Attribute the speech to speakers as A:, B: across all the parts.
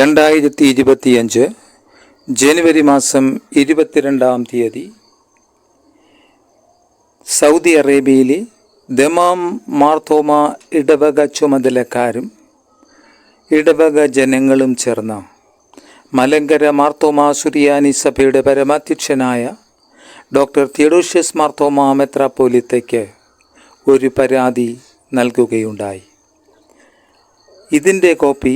A: രണ്ടായിരത്തി ഇരുപത്തിയഞ്ച് ജനുവരി മാസം ഇരുപത്തിരണ്ടാം തീയതി സൗദി അറേബ്യയിലെ ദമാം മാർത്തോമ ഇടവക ചുമതലക്കാരും ഇടവക ജനങ്ങളും ചേർന്ന മലങ്കര മാർത്തോമ സുറിയാനി സഭയുടെ പരമാധ്യക്ഷനായ ഡോക്ടർ തിയഡോഷ്യസ് മാർത്തോമ മെത്രാപ്പോലിത്തയ്ക്ക് ഒരു പരാതി നൽകുകയുണ്ടായി. ഇതിന്റെ കോപ്പി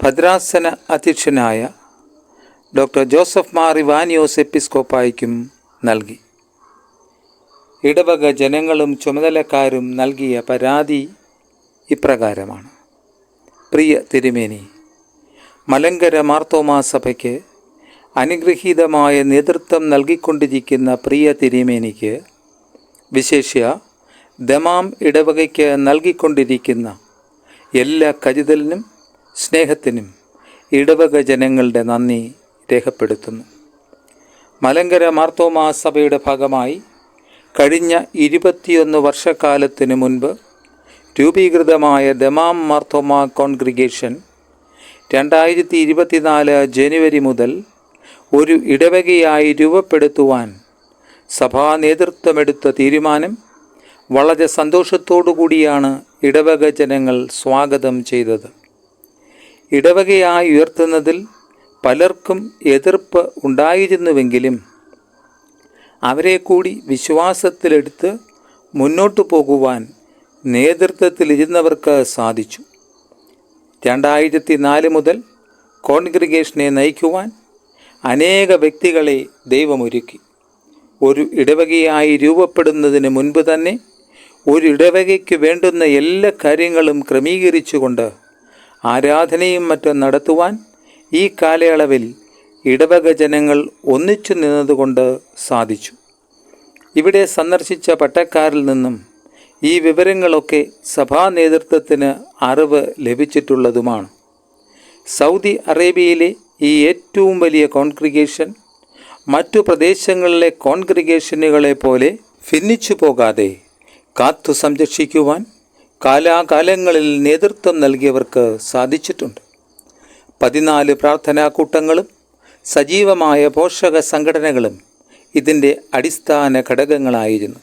A: ഭദ്രാസന അധ്യക്ഷനായ ഡോക്ടർ ജോസഫ് മാർ ഇവാനിയോസ് എപ്പിസ്കോപ്പായിക്കും നൽകി. ഇടവക ജനങ്ങളും ചുമതലക്കാരും നൽകിയ പരാതി ഇപ്രകാരമാണ്. പ്രിയ തിരുമേനി മലങ്കര മാർത്തോമാ സഭയ്ക്ക് അനുഗ്രഹീതമായ നേതൃത്വം നൽകിക്കൊണ്ടിരിക്കുന്ന പ്രിയ തിരുമേനിക്ക് വിശേഷ്യ ദമാം ഇടവകയ്ക്ക് നൽകിക്കൊണ്ടിരിക്കുന്ന എല്ലാ കരുതലിനും സ്നേഹത്തിനും ഇടവക ജനങ്ങളുടെ നന്ദി രേഖപ്പെടുത്തുന്നു. മലങ്കര മാർത്തോമാ സഭയുടെ ഭാഗമായി കഴിഞ്ഞ ഇരുപത്തിയൊന്ന് വർഷക്കാലത്തിനു മുൻപ് രൂപീകൃതമായ ദമാം മാർത്തോമാ കോൺഗ്രിഗേഷൻ രണ്ടായിരത്തി ഇരുപത്തിനാല് ജനുവരി മുതൽ ഒരു ഇടവകയായി രൂപപ്പെടുത്തുവാൻ സഭാ നേതൃത്വമെടുത്ത തീരുമാനം വളരെ സന്തോഷത്തോടു കൂടിയാണ് ഇടവക ജനങ്ങൾ സ്വാഗതം ചെയ്തത്. ഇടവകയായി ഉയർത്തുന്നതിൽ പലർക്കും എതിർപ്പ് ഉണ്ടായിരുന്നുവെങ്കിലും അവരെ കൂടി വിശ്വാസത്തിലെടുത്ത് മുന്നോട്ടു പോകുവാൻ നേതൃത്വത്തിലിരുന്നവർക്ക് സാധിച്ചു. രണ്ടായിരത്തി നാല് മുതൽ കോൺഗ്രിഗേഷനെ നയിക്കുവാൻ അനേക വ്യക്തികളെ ദൈവമൊരുക്കി. ഒരു ഇടവകയായി രൂപപ്പെടുന്നതിന് മുൻപ് തന്നെ ഒരു ഇടവകയ്ക്ക് വേണ്ടുന്ന എല്ലാ കാര്യങ്ങളും ക്രമീകരിച്ചുകൊണ്ട് ആരാധനയും മറ്റും നടത്തുവാൻ ഈ കാലയളവിൽ ഇടവക ജനങ്ങൾ ഒന്നിച്ചു നിന്നതുകൊണ്ട് സാധിച്ചു. ഇവിടെ സന്ദർശിച്ച പട്ടക്കാരിൽ നിന്നും ഈ വിവരങ്ങളൊക്കെ സഭാ നേതൃത്വത്തിന് അറിവ് ലഭിച്ചിട്ടുള്ളതുമാണ്. സൗദി അറേബ്യയിലെ ഈ ഏറ്റവും വലിയ കോൺഗ്രിഗേഷൻ മറ്റു പ്രദേശങ്ങളിലെ കോൺഗ്രിഗേഷനുകളെ പോലെ ഭിന്നിച്ചു പോകാതെ കാത്തു സംരക്ഷിക്കുവാൻ കാലാകാലങ്ങളിൽ നേതൃത്വം നൽകിയവർക്ക് സാധിച്ചിട്ടുണ്ട്. പതിനാല് പ്രാർത്ഥനാ കൂട്ടങ്ങളും സജീവമായ പോഷക സംഘടനകളും ഇതിന്റെ അടിസ്ഥാന ഘടകങ്ങളായിരുന്നു.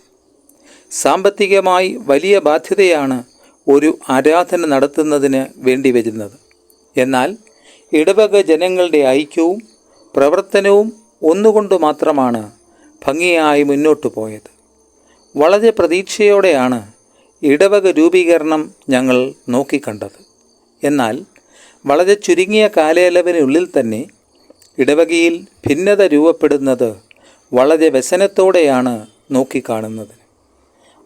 A: സാമ്പത്തികമായി വലിയ ബാധ്യതയാണ് ഒരു ആരാധന നടത്തുന്നതിന് വേണ്ടി വരുന്നത്. എന്നാൽ ഇടവക ജനങ്ങളുടെ ഐക്യവും പ്രവർത്തനവും ഒന്നുകൊണ്ട് മാത്രമാണ് ഭംഗിയായി മുന്നോട്ടു പോയത്. വളരെ പ്രതീക്ഷയോടെയാണ് ഇടവക രൂപീകരണം ഞങ്ങൾ നോക്കിക്കണ്ടത്. എന്നാൽ വളരെ ചുരുങ്ങിയ കാലയളവിനുള്ളിൽ തന്നെ ഇടവകയിൽ ഭിന്നത രൂപപ്പെടുന്നത് വളരെ വ്യസനത്തോടെയാണ് നോക്കിക്കാണുന്നത്.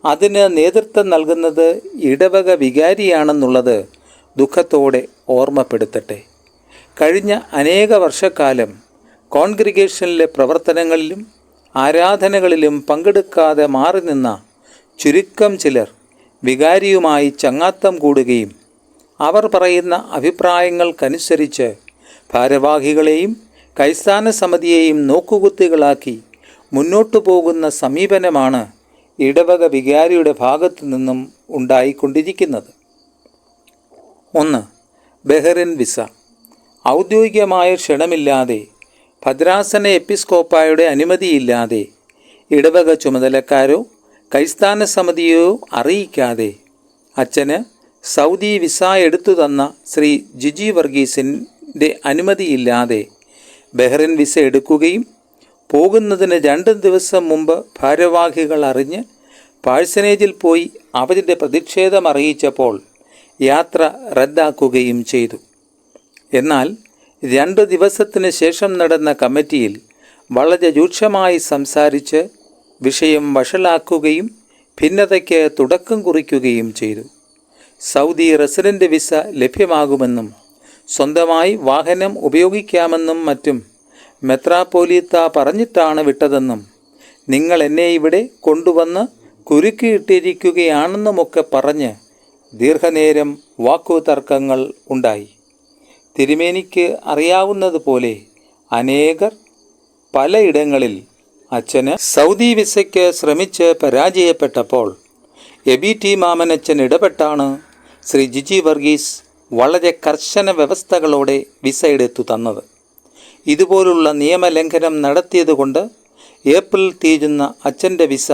A: അതിന് നേതൃത്വം നൽകുന്നത് ഇടവക വികാരിയാണെന്നുള്ളത് ദുഃഖത്തോടെ ഓർമ്മപ്പെടുത്തട്ടെ. കഴിഞ്ഞ അനേക വർഷക്കാലം കോൺഗ്രിഗേഷനിലെ പ്രവർത്തനങ്ങളിലും ആരാധനകളിലും പങ്കെടുക്കാതെ മാറി നിന്ന ചുരുക്കം ചിലർ വികാരിയുമായി ചങ്ങാത്തം കൂടുകയും അവർ പറയുന്ന അഭിപ്രായങ്ങൾക്കനുസരിച്ച് ഭാരവാഹികളെയും കൈസ്ഥാന സമിതിയെയും നോക്കുകുത്തികളാക്കി മുന്നോട്ടു പോകുന്ന സമീപനമാണ് ഇടവക വികാരിയുടെ ഭാഗത്തു നിന്നും ഉണ്ടായിക്കൊണ്ടിരിക്കുന്നത്. ഒന്ന് ബഹ്റിൻ വിസ. ഔദ്യോഗികമായ ക്ഷണമില്ലാതെ ഭദ്രാസന എപ്പിസ്കോപ്പായുടെ അനുമതിയില്ലാതെ ഇടവക ചുമതലക്കാരോ കൈസ്ഥാന സമിതിയോ അറിയിക്കാതെ അച്ഛന് സൗദി വിസ എടുത്തു തന്ന ശ്രീ ജിജി വർഗീസിന്റെ അനുമതിയില്ലാതെ ബഹ്റിൻ വിസ എടുക്കുകയും പോകുന്നതിന് രണ്ട് ദിവസം മുമ്പ് ഭാരവാഹികൾ അറിഞ്ഞ് പാഴ്സനേജിൽ പോയി അവരുടെ പ്രതിഷേധം അറിയിച്ചപ്പോൾ യാത്ര റദ്ദാക്കുകയും ചെയ്തു. എന്നാൽ രണ്ട് ദിവസത്തിന് ശേഷം നടന്ന കമ്മിറ്റിയിൽ വളരെ രൂക്ഷമായി സംസാരിച്ച് വിഷയം വഷളാക്കുകയും ഭിന്നതയ്ക്ക് തുടക്കം കുറിക്കുകയും ചെയ്തു. സൗദി റെസിഡന്റ് വിസ ലഭ്യമാകുമെന്നും സ്വന്തമായി വാഹനം ഉപയോഗിക്കാമെന്നും മറ്റും മെത്രാപ്പോലീത്ത പറഞ്ഞിട്ടാണ് വിട്ടതെന്നും നിങ്ങൾ എന്നെ ഇവിടെ കൊണ്ടുവന്ന് കുരുക്കിയിട്ടിരിക്കുകയാണെന്നുമൊക്കെ പറഞ്ഞ് ദീർഘനേരം വാക്കുതർക്കങ്ങൾ ഉണ്ടായി. തിരുമേനിക്ക് അറിയാവുന്നതുപോലെ അനേകർ പലയിടങ്ങളിൽ അച്ഛന് സൗദി വിസയ്ക്ക് ശ്രമിച്ച് പരാജയപ്പെട്ടപ്പോൾ എബി ടി മാമനച്ഛൻ ഇടപെട്ടാണ്. ശ്രീ ജിജി വർഗീസ് വളരെ കർശന വ്യവസ്ഥകളോടെ വിസ എടുത്തു തന്നത്. ഇതുപോലുള്ള നിയമലംഘനം നടത്തിയതുകൊണ്ട് ഏപ്രിൽ തീരുന്ന അച്ഛന്റെ വിസ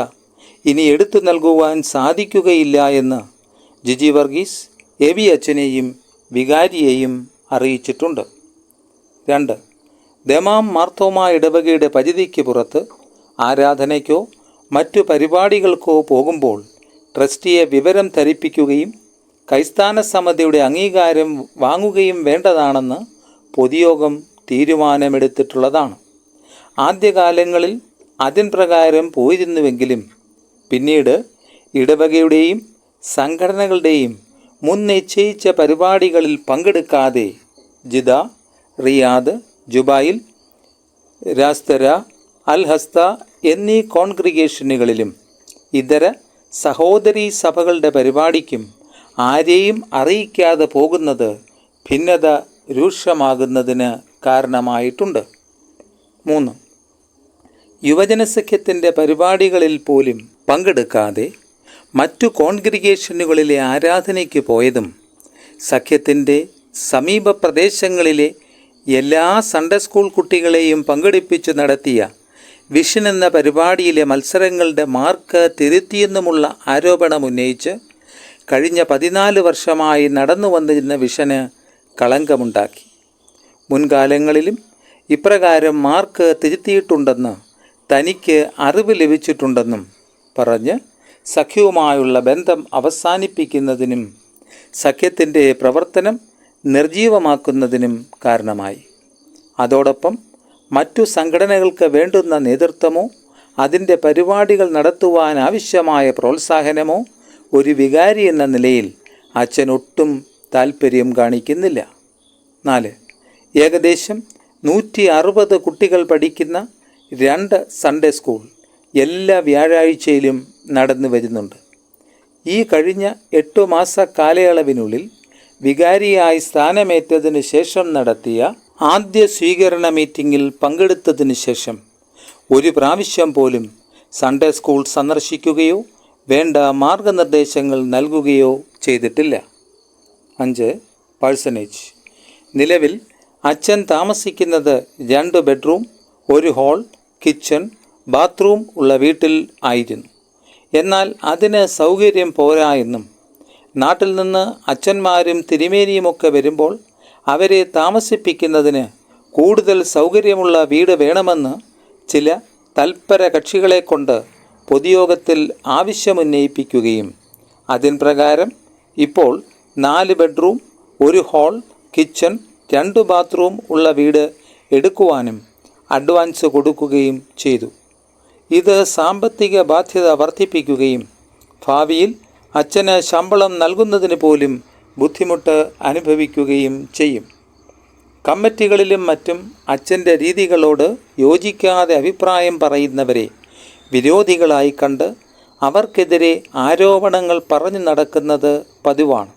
A: ഇനി എടുത്തു നൽകുവാൻ സാധിക്കുകയില്ല എന്ന് ജിജി വർഗീസ് എ എബി അച്ഛനെയും വികാരിയെയും അറിയിച്ചിട്ടുണ്ട്. രണ്ട് ദമാം മാർത്തോമ ഇടവകയുടെ പരിധിക്ക് പുറത്ത് ആരാധനയ്ക്കോ മറ്റു പരിപാടികൾക്കോ പോകുമ്പോൾ ട്രസ്റ്റിയെ വിവരം ധരിപ്പിക്കുകയും കൈസ്ഥാന സമിതിയുടെ അംഗീകാരം വാങ്ങുകയും വേണ്ടതാണെന്ന് പൊതുയോഗം തീരുമാനമെടുത്തിട്ടുള്ളതാണ്. ആദ്യകാലങ്ങളിൽ അതിൻ പ്രകാരം പോയിരുന്നുവെങ്കിലും പിന്നീട് ഇടവകയുടെയും സംഘടനകളുടെയും മുൻ നിശ്ചയിച്ച പരിപാടികളിൽ പങ്കെടുക്കാതെ ജിദ റിയാദ് ജുബായിൽ രാസ്തര അൽ ഹസ്ത എന്നീ കോൺഗ്രിഗേഷനുകളിലും ഇതര സഹോദരീ സഭകളുടെ പരിപാടിക്കും ആരെയും അറിയിക്കാതെ പോകുന്നത് ഭിന്നത രൂക്ഷമാകുന്നതിന് കാരണമായിട്ടുണ്ട്. മൂന്ന്. യുവജനസഖ്യത്തിന്റെ പരിപാടികളിൽ പോലും പങ്കെടുക്കാതെ മറ്റു കോൺഗ്രിഗേഷനുകളിലെ ആരാധനയ്ക്ക് പോയതും സഖ്യത്തിന്റെ സമീപ പ്രദേശങ്ങളിലെ എല്ലാ സൺഡേ സ്കൂൾ കുട്ടികളെയും പങ്കെടുപ്പിച്ച് നടത്തിയ വിഷൻ എന്ന പരിപാടിയിലെ മത്സരങ്ങളുടെ മാർക്ക് തിരുത്തിയെന്നുമുള്ള ആരോപണമുന്നയിച്ച് കഴിഞ്ഞ പതിനാല് വർഷമായി നടന്നു വന്നിരുന്ന വിഷന് കളങ്കമുണ്ടാക്കി. മുൻകാലങ്ങളിലും ഇപ്രകാരം മാർക്ക് തിരുത്തിയിട്ടുണ്ടെന്ന് തനിക്ക് അറിവ് ലഭിച്ചിട്ടുണ്ടെന്നും പറഞ്ഞ് സഖ്യവുമായുള്ള ബന്ധം അവസാനിപ്പിക്കുന്നതിനും സഖ്യത്തിന്റെ പ്രവർത്തനം നിർജീവമാക്കുന്നതിനും കാരണമായി. അതോടൊപ്പം മറ്റു സംഘടനകൾക്ക് വേണ്ടുന്ന നേതൃത്വമോ അതിന്റെ പരിപാടികൾ നടത്തുവാൻ ആവശ്യമായ പ്രോത്സാഹനമോ ഒരു വികാരി എന്ന നിലയിൽ അച്ഛൻ ഒട്ടും താൽപ്പര്യം കാണിക്കുന്നില്ല. നാല് ഏകദേശം നൂറ്റി അറുപത് കുട്ടികൾ പഠിക്കുന്ന രണ്ട് സൺഡേ സ്കൂൾ എല്ലാ വ്യാഴാഴ്ചയിലും നടന്നു വരുന്നുണ്ട്. ഈ കഴിഞ്ഞ എട്ടു മാസ കാലയളവിനുള്ളിൽ വികാരിയായി സ്ഥാനമേറ്റതിനു ശേഷം നടത്തിയ ആദ്യ സ്വീകരണ മീറ്റിംഗിൽ പങ്കെടുത്തതിന് ശേഷം ഒരു പ്രാവശ്യം പോലും സൺഡേ സ്കൂൾ സന്ദർശിക്കുകയോ വേണ്ട മാർഗനിർദ്ദേശങ്ങൾ നൽകുകയോ ചെയ്തിട്ടില്ല. അഞ്ച് പേഴ്സണേജ് നിലവിൽ അച്ഛൻ താമസിക്കുന്നത് രണ്ട് ബെഡ്റൂം ഒരു ഹാൾ കിച്ചൺ ബാത്റൂം ഉള്ള വീട്ടിൽ ആയിരുന്നു. എന്നാൽ അതിന് സൗകര്യം പോരാ എന്നും നാട്ടിൽ നിന്ന് അച്ഛന്മാരും തിരുമേനിയുമൊക്കെ വരുമ്പോൾ അവരെ താമസിപ്പിക്കുന്നതിന് കൂടുതൽ സൗകര്യമുള്ള വീട് വേണമെന്ന് ചില തൽപര കക്ഷികളെ കൊണ്ട് പൊതുയോഗത്തിൽ ആവശ്യമുന്നയിപ്പിക്കുകയും. അതിൻ പ്രകാരം ഇപ്പോൾ നാല് ബെഡ്റൂം ഒരു ഹാൾ കിച്ചൺ രണ്ട് ബാത്റൂം ഉള്ള വീട് എടുക്കുവാനും അഡ്വാൻസ് കൊടുക്കുകയും ചെയ്തു. ഇത് സാമ്പത്തിക ബാധ്യത വർദ്ധിപ്പിക്കുകയും ഭാവിയിൽ അച്ഛന് ശമ്പളം നൽകുന്നതിന് പോലും ബുദ്ധിമുട്ട് അനുഭവിക്കുകയും ചെയ്യും. കമ്മിറ്റികളിലും മറ്റും അച്ഛന്റെ രീതികളോട് യോജിക്കാതെ അഭിപ്രായം പറയുന്നവരെ വിരോധികളായി കണ്ട് അവർക്കെതിരെ ആരോപണങ്ങൾ പറഞ്ഞു നടക്കുന്നത് പതിവാണ്.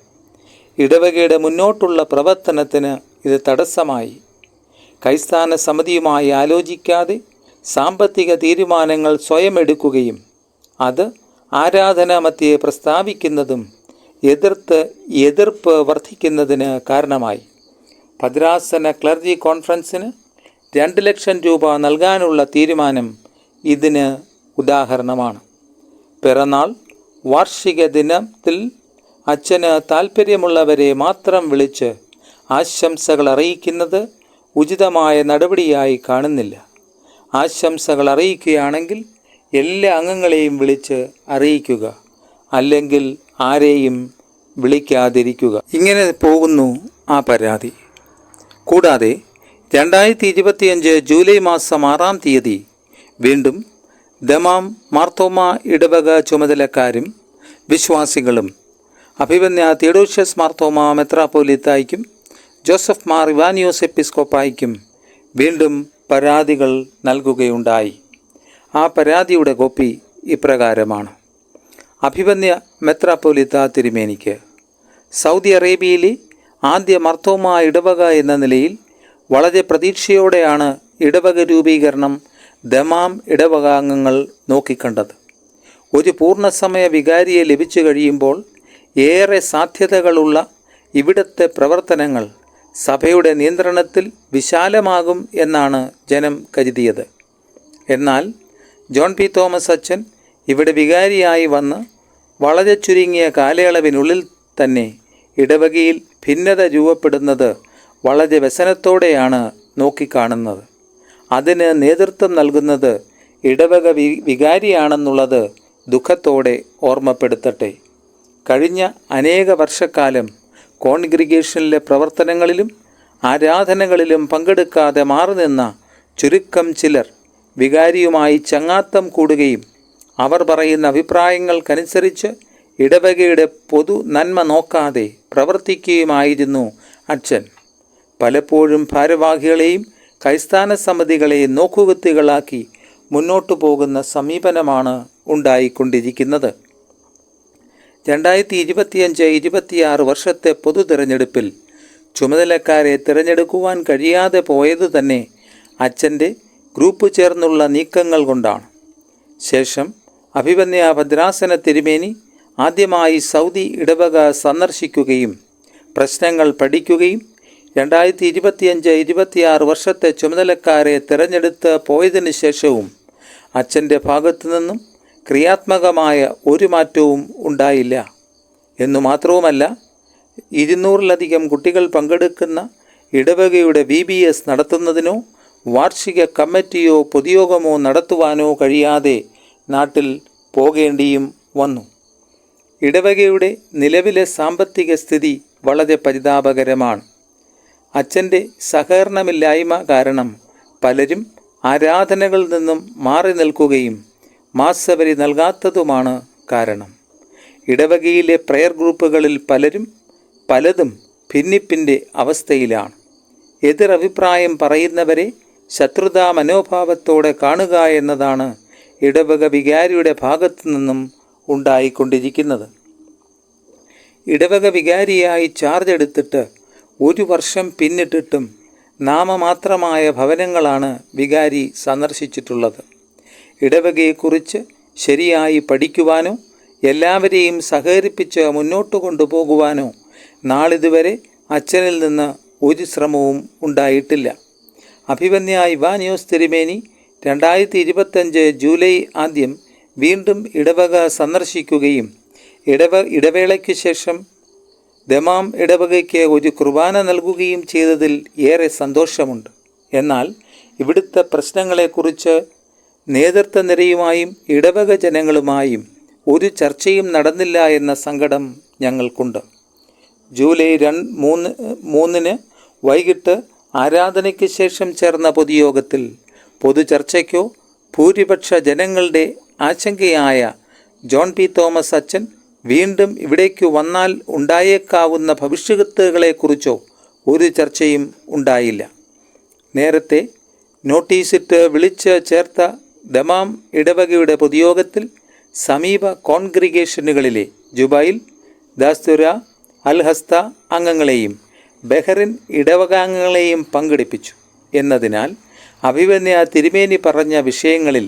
A: ഇടവകയുടെ മുന്നോട്ടുള്ള പ്രവർത്തനത്തിന് ഇത് തടസ്സമായി. കൈസ്ഥാന സമിതിയുമായി ആലോചിക്കാതെ സാമ്പത്തിക തീരുമാനങ്ങൾ സ്വയം എടുക്കുകയും അത് ആരാധനാമത്തിയെ പ്രസ്താവിക്കുന്നതും എതിർത്ത് എതിർപ്പ് വർദ്ധിക്കുന്നതിന് കാരണമായി. ഭദ്രാസന ക്ലർജി കോൺഫറൻസിന് രണ്ട് ലക്ഷം രൂപ നൽകാനുള്ള തീരുമാനം ഇതിന് ഉദാഹരണമാണ്. പിറന്നാൾ വാർഷിക ദിനത്തിൽ അച്ഛന് താൽപ്പര്യമുള്ളവരെ മാത്രം വിളിച്ച് ആശംസകൾ അറിയിക്കുന്നത് ഉചിതമായ നടപടിയായി കാണുന്നില്ല. ആശംസകൾ അറിയിക്കുകയാണെങ്കിൽ എല്ലാ അംഗങ്ങളെയും വിളിച്ച് അറിയിക്കുക. അല്ലെങ്കിൽ ആരെയും വിളിക്കാതിരിക്കുക. ഇങ്ങനെ പോകുന്നു ആ പരാതി. കൂടാതെ രണ്ടായിരത്തി ഇരുപത്തിയഞ്ച് ജൂലൈ മാസം ആറാം തീയതി വീണ്ടും ദമാം മാർത്തോമ ഇടവക ചുമതലക്കാരും വിശ്വാസികളും അഭിമന്യ തിയഡോഷ്യസ് മാർത്തോമ മെത്രാപ്പോലിത്തായിക്കും ജോസഫ് മാർ ഇവാനിയോസ് എപ്പിസ്കോപ്പായിക്കും വീണ്ടും പരാതികൾ നൽകുകയുണ്ടായി. ആ പരാതിയുടെ കോപ്പി ഇപ്രകാരമാണ്. അഭിമന്യ മെത്രാപ്പോലിത്ത തിരുമേനിക്ക്. സൗദി അറേബ്യയിലെ ആദ്യ മർത്തോമ ഇടവക എന്ന നിലയിൽ വളരെ പ്രതീക്ഷയോടെയാണ് ഇടവക രൂപീകരണം ദമാം ഇടവകാംഗങ്ങൾ നോക്കിക്കണ്ടത്. ഒരു പൂർണസമയ വികാരിയെ ലഭിച്ചു കഴിയുമ്പോൾ ഏറെ സാധ്യതകളുള്ള ഇവിടുത്തെ പ്രവർത്തനങ്ങൾ സഭയുടെ നിയന്ത്രണത്തിൽ വിശാലമാകും എന്നാണ് ജനം കരുതിയത്. എന്നാൽ ജോൺ പി തോമസ് അച്ഛൻ ഇവിടെ വികാരിയായി വന്ന് വളരെ ചുരുങ്ങിയ കാലയളവിനുള്ളിൽ തന്നെ ഇടവകയിൽ ഭിന്നത രൂപപ്പെടുന്നത് വളരെ വ്യസനത്തോടെയാണ് നോക്കിക്കാണുന്നത്. അതിന് നേതൃത്വം നൽകുന്നത് ഇടവക വി വികാരിയാണെന്നുള്ളത് ദുഃഖത്തോടെ ഓർമ്മപ്പെടുത്തട്ടെ. കഴിഞ്ഞ അനേക വർഷക്കാലം കോൺഗ്രിഗേഷനിലെ പ്രവർത്തനങ്ങളിലും ആരാധനകളിലും പങ്കെടുക്കാതെ മാറി നിന്ന ചുരുക്കം ചിലർ വികാരിയുമായി ചങ്ങാത്തം കൂടുകയും അവർ പറയുന്ന അഭിപ്രായങ്ങൾക്കനുസരിച്ച് ഇടവകയുടെ പൊതു നന്മ നോക്കാതെ പ്രവർത്തിക്കുകയുമായിരുന്നു അച്ഛൻ. പലപ്പോഴും ഭാരവാഹികളെയും കൈസ്ഥാന സമിതികളെയും നോക്കുകുത്തികളാക്കി മുന്നോട്ടു പോകുന്ന സമീപനമാണ് ഉണ്ടായിക്കൊണ്ടിരിക്കുന്നത്. രണ്ടായിരത്തി ഇരുപത്തിയഞ്ച് ഇരുപത്തിയാറ് വർഷത്തെ പൊതു തിരഞ്ഞെടുപ്പിൽ ചുമതലക്കാരെ തിരഞ്ഞെടുക്കുവാൻ കഴിയാതെ പോയത് തന്നെ അച്ഛന്റെ ഗ്രൂപ്പ് ചേർന്നുള്ള നീക്കങ്ങൾ കൊണ്ടാണ്. ശേഷം അഭിപന്യ ഭദ്രാസന തിരുമേനി ആദ്യമായി സൗദി ഇടവക സന്ദർശിക്കുകയും പ്രശ്നങ്ങൾ പഠിക്കുകയും രണ്ടായിരത്തി ഇരുപത്തിയഞ്ച് ഇരുപത്തിയാറ് വർഷത്തെ ചുമതലക്കാരെ തിരഞ്ഞെടുത്ത് പോയതിനു ശേഷവും അച്ഛന്റെ ഭാഗത്തു നിന്നും ക്രിയാത്മകമായ ഒരു മാറ്റവും ഉണ്ടായില്ല. എന്നു മാത്രവുമല്ല ഇരുന്നൂറിലധികം കുട്ടികൾ പങ്കെടുക്കുന്ന ഇടവകയുടെ ബി ബി എസ് നടത്തുന്നതിനോ വാർഷിക കമ്മിറ്റിയോ പൊതുയോഗമോ നടത്തുവാനോ കഴിയാതെ നാട്ടിൽ പോകേണ്ടിയും വന്നു. ഇടവകയുടെ നിലവിലെ സാമ്പത്തിക സ്ഥിതി വളരെ പരിതാപകരമാണ്. അച്ഛന്റെ സഹകരണമില്ലായ്മ കാരണം പലരും ആരാധനകളിൽ നിന്നും മാറി നിൽക്കുകയും മാസവരി നൽകാത്തതുമാണ് കാരണം. ഇടവകയിലെ പ്രയർ ഗ്രൂപ്പുകളിൽ പലരും പലതും ഭിന്നിപ്പിന്റെ അവസ്ഥയിലാണ്. എതിരഭിപ്രായം പറയുന്നവരെ ശത്രുതാ മനോഭാവത്തോടെ കാണുക എന്നതാണ് ഇടവക വികാരിയുടെ ഭാഗത്തു നിന്നും ഉണ്ടായിക്കൊണ്ടിരിക്കുന്നത്. ഇടവക വികാരിയായി ചാർജ് എടുത്തിട്ട് ഒരു വർഷം പിന്നിട്ടിട്ടും നാമമാത്രമായ ഭവനങ്ങളാണ് വികാരി സന്ദർശിച്ചിട്ടുള്ളത്. ഇടവകയെക്കുറിച്ച് ശരിയായി പഠിക്കുവാനോ എല്ലാവരെയും സഹകരിപ്പിച്ച് മുന്നോട്ട് കൊണ്ടുപോകുവാനോ നാളിതുവരെ അച്ഛനിൽ നിന്ന് ഒരു ശ്രമവും ഉണ്ടായിട്ടില്ല. അഭിമന്യ ഇവാനിയോസ് തിരുമേനി രണ്ടായിരത്തി ഇരുപത്തഞ്ച് ജൂലൈ ആദ്യം വീണ്ടും ഇടവക സന്ദർശിക്കുകയും ഇടവ ഇടവേളയ്ക്ക് ശേഷം ദമാം ഇടവകയ്ക്ക് ഒരു കുർബാന നൽകുകയും ചെയ്തതിൽ ഏറെ സന്തോഷമുണ്ട്. എന്നാൽ ഇവിടുത്തെ പ്രശ്നങ്ങളെക്കുറിച്ച് നേതൃത്വ നിരയുമായും ഇടവക ജനങ്ങളുമായും ഒരു ചർച്ചയും നടന്നില്ല എന്ന സങ്കടം ഞങ്ങൾക്കുണ്ട്. ജൂലൈ രണ്ട് മൂന്ന് മൂന്നിന് വൈകിട്ട് ആരാധനയ്ക്ക് ശേഷം ചേർന്ന പൊതുയോഗത്തിൽ പൊതുചർച്ചയ്ക്കോ ഭൂരിപക്ഷ ജനങ്ങളുടെ ആശങ്കയായ ജോൺ പി തോമസ് അച്ഛൻ വീണ്ടും ഇവിടേക്ക് വന്നാൽ ഉണ്ടായേക്കാവുന്ന ഭവിഷ്യത്തുകളെക്കുറിച്ചോ ഒരു ചർച്ചയും ഉണ്ടായില്ല. നേരത്തെ നോട്ടീസിട്ട് വിളിച്ച് ചേർത്ത ദമാം ഇടവകയുടെ പൊതുയോഗത്തിൽ സമീപ കോൺഗ്രിഗേഷനുകളിലെ ജുബൈൽ ദാസ്തുര അൽഹസ്ത അംഗങ്ങളെയും ബഹറിൻ ഇടവകാംഗങ്ങളെയും പങ്കെടുപ്പിച്ചു. എന്നതിനാൽ അഭിമന്യ തിരുമേനി പറഞ്ഞ വിഷയങ്ങളിൽ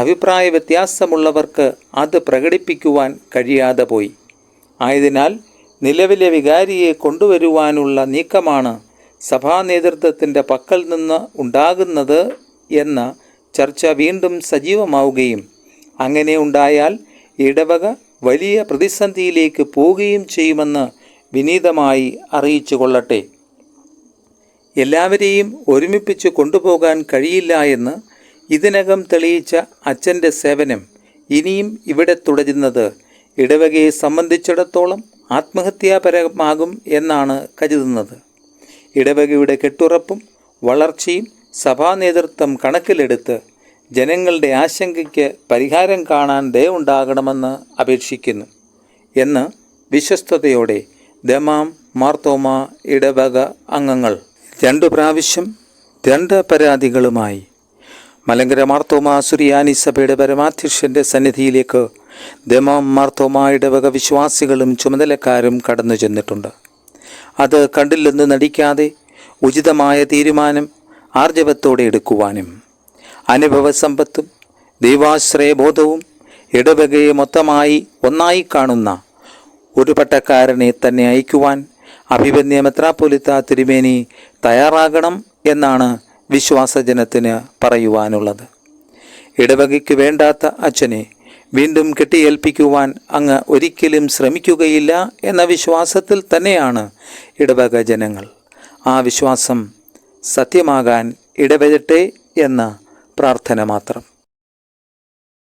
A: അഭിപ്രായ വ്യത്യാസമുള്ളവർക്ക് അത് പ്രകടിപ്പിക്കുവാൻ കഴിയാതെ പോയി. ആയതിനാൽ നിലവിലെ വികാരിയെ കൊണ്ടുവരുവാനുള്ള നീക്കമാണ് സഭാ നേതൃത്വത്തിന്റെ പക്കൽ നിന്ന് ഉണ്ടാകുന്നത് എന്ന ചർച്ച വീണ്ടും സജീവമാവുകയും അങ്ങനെ ഉണ്ടായാൽ ഇടവക വലിയ പ്രതിസന്ധിയിലേക്ക് പോവുകയും ചെയ്യുമെന്ന് വിനീതമായി അറിയിച്ചു കൊള്ളട്ടെ. എല്ലാവരെയും ഒരുമിപ്പിച്ച് കൊണ്ടുപോകാൻ കഴിയില്ല എന്ന് ഇതിനകം തെളിയിച്ച അച്ഛന്റെ സേവനം ഇനിയും ഇവിടെ തുടരുന്നത് ഇടവകയെ സംബന്ധിച്ചിടത്തോളം ആത്മഹത്യാപരമാകും എന്നാണ് കരുതുന്നത്. ഇടവകയുടെ കെട്ടുറപ്പും വളർച്ചയും സഭാ നേതൃത്വം കണക്കിലെടുത്ത് ജനങ്ങളുടെ ആശങ്കയ്ക്ക് പരിഹാരം കാണാൻ ദയവുണ്ടാകണമെന്ന് അപേക്ഷിക്കുന്നു. എന്ന് വിശ്വസ്തയോടെ ദമാം മാർത്തോമ ഇടവക അംഗങ്ങൾ. രണ്ടു പ്രാവശ്യം രണ്ട് പരാതികളുമായി മലങ്കര മാർത്തോമ സുറിയാനി സഭയുടെ പരമാധ്യക്ഷന്റെ സന്നിധിയിലേക്ക് ദമാം മാർത്തോമ ഇടവക വിശ്വാസികളും ചുമതലക്കാരും കടന്നു ചെന്നിട്ടുണ്ട്. അത് കണ്ടില്ലെന്ന് നടിക്കാതെ ഉചിതമായ തീരുമാനം ആർജവത്തോടെ എടുക്കുവാനും അനുഭവ സമ്പത്തും ദൈവാശ്രയബോധവും ഇടവകയെ മൊത്തമായി ഒന്നായി കാണുന്ന ഒരു പട്ടക്കാരനെ തന്നെ അയക്കുവാൻ അഭിപന്യ മെത്രാപ്പൊലിത്ത തിരുമേനി തയ്യാറാകണം എന്നാണ് വിശ്വാസജനത്തിന് പറയുവാനുള്ളത്. ഇടവകയ്ക്ക് വേണ്ടാത്ത അച്ഛനെ വീണ്ടും കെട്ടിയേൽപ്പിക്കുവാൻ അങ്ങ് ഒരിക്കലും ശ്രമിക്കുകയില്ല എന്ന വിശ്വാസത്തിൽ തന്നെയാണ് ഇടവക ജനങ്ങൾ. ആ വിശ്വാസം സത്യമാകാൻ ഇടവരട്ടെ എന്ന പ്രാർത്ഥന മാത്രം.